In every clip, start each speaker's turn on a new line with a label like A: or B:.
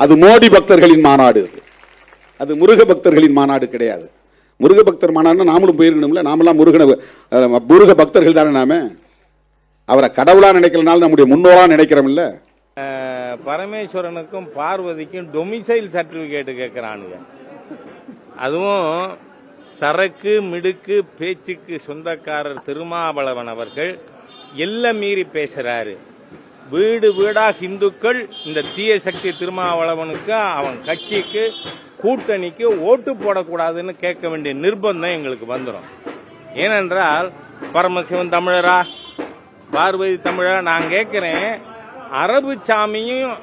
A: அது மோடி பக்தர்களின் மாநாடு அது. அது முருக பக்தர்களின் மாநாடு கிடையாது. முருக பக்தர் மாநாடுனா நாமளும் போயிருக்கணும்ல. நாமெல்லாம் முருகன முருக பக்தர்கள் தானே நாம? அவரை கடவுளா நினைக்கிறனால நம்முடைய முன்னோரா நினைக்கிறோம்ல.
B: பரமேஸ்வரனுக்கும் பார்வதிக்கும் டொமிசைல் சர்டிபிகேட் கேட்கிறானுங்க அதுவும் சரக்கு மிடுக்கு பேச்சுக்கு சொந்தக்காரர் திருமாவளவன் அவர்கள் எல்லாம் மீறி பேசுறாரு. வீடு வீடா இந்துக்கள் இந்த தீய சக்தி திருமாவளவனுக்கு அவன் கட்சிக்கு கூட்டணிக்கு ஓட்டு போடக்கூடாதுன்னு கேட்க வேண்டிய நிர்பந்தம் எங்களுக்கு வந்துடும் ஏனென்றால் பரமசிவன் தமிழரா? பார்வதி தமிழரா? நான் கேட்குறேன் அரபு சாமியும்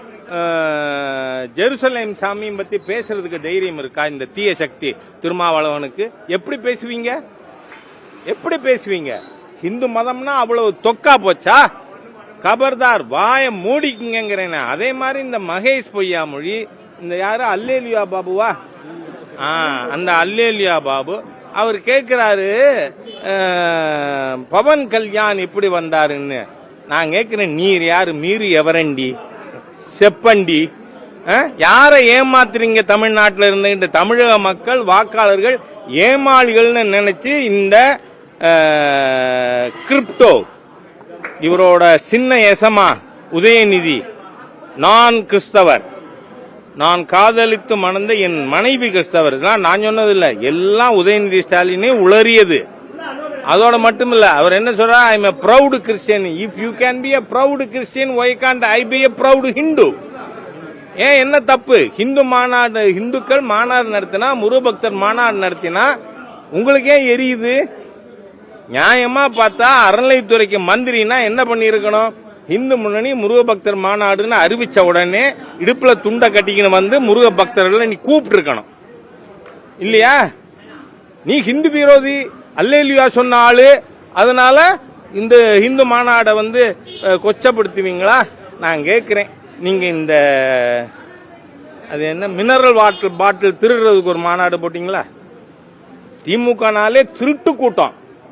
B: ஜெருசலேம் சாமியும் பற்றி பேசுறதுக்கு தைரியம் இருக்கா இந்த தீய சக்தி திருமாவளவனுக்கு? எப்படி பேசுவீங்க? எப்படி பேசுவீங்க? இந்து மதம்னா அவ்வளவு தொக்கா போச்சா? கபர்தார் வாய மூடிக்குங்கிறேன் அதே மாதிரி இந்த மகேஷ் பொய்யாமொழி இந்த யாரு? அல்லேலியா பாபுவா? ஆ அந்த அல்லேலியா பாபு. அவர் கேட்கிறாரு பவன் கல்யாண் இப்படி வந்தாருன்னு. நான் கேட்கிறேன் நீர் யாரு? மீறி எவரண்டி? செப்பண்டி. யாரை ஏமாத்துறீங்க தமிழ்நாட்டில் இருந்த? தமிழக மக்கள் வாக்காளர்கள் ஏமாளிகள்னு நினைச்சு இந்த கிரிப்டோ. இவரோட சின்ன எசமா உதயநிதி. நான் கிறிஸ்தவர். நான் காதலித்து மணந்த என் மனைவி கிறிஸ்தவர். இதெல்லாம் நான் சொன்னதில்லை. எல்லாம் உதயநிதி ஸ்டாலினே உளறியது. அதோட மட்டுமில்ல அவர் என்ன சொல்றார் I am proud proud Christian if you can be a proud Christian why can't I be a proud Hindu ஏன்? என்ன தப்பு? ஹிந்து மாநாடு இந்துக்கள் மாநாடு நடத்தினா முருபக்தர் மாநாடு நடத்தினா உங்களுக்கே எரியுது? நியாயமா பார்த்தா அறநிலைத்துறைக்கு மந்திரினா என்ன பண்ணியிருக்கணும்? இந்து முன்னணி முருக பக்தர் மாநாடுன்னு அறிவிச்ச உடனே இடுப்புல துண்டை கட்டிக்கின்னு வந்து முருக பக்தர்களை நீ கூப்பிட்டு இருக்கணும் இல்லையா? நீ ஹிந்து விரோதி அல்லேலியா சொன்ன ஆளு. அதனால இந்த ஹிந்து மாநாடை வந்து கொச்சப்படுத்துவீங்களா? நான் கேட்குறேன். நீங்க இந்த அது என்ன மினரல் வாட்டர் பாட்டில் திருடுறதுக்கு ஒரு மாநாடு போட்டீங்களா? திமுகனாலே திருட்டு கூட்டம்.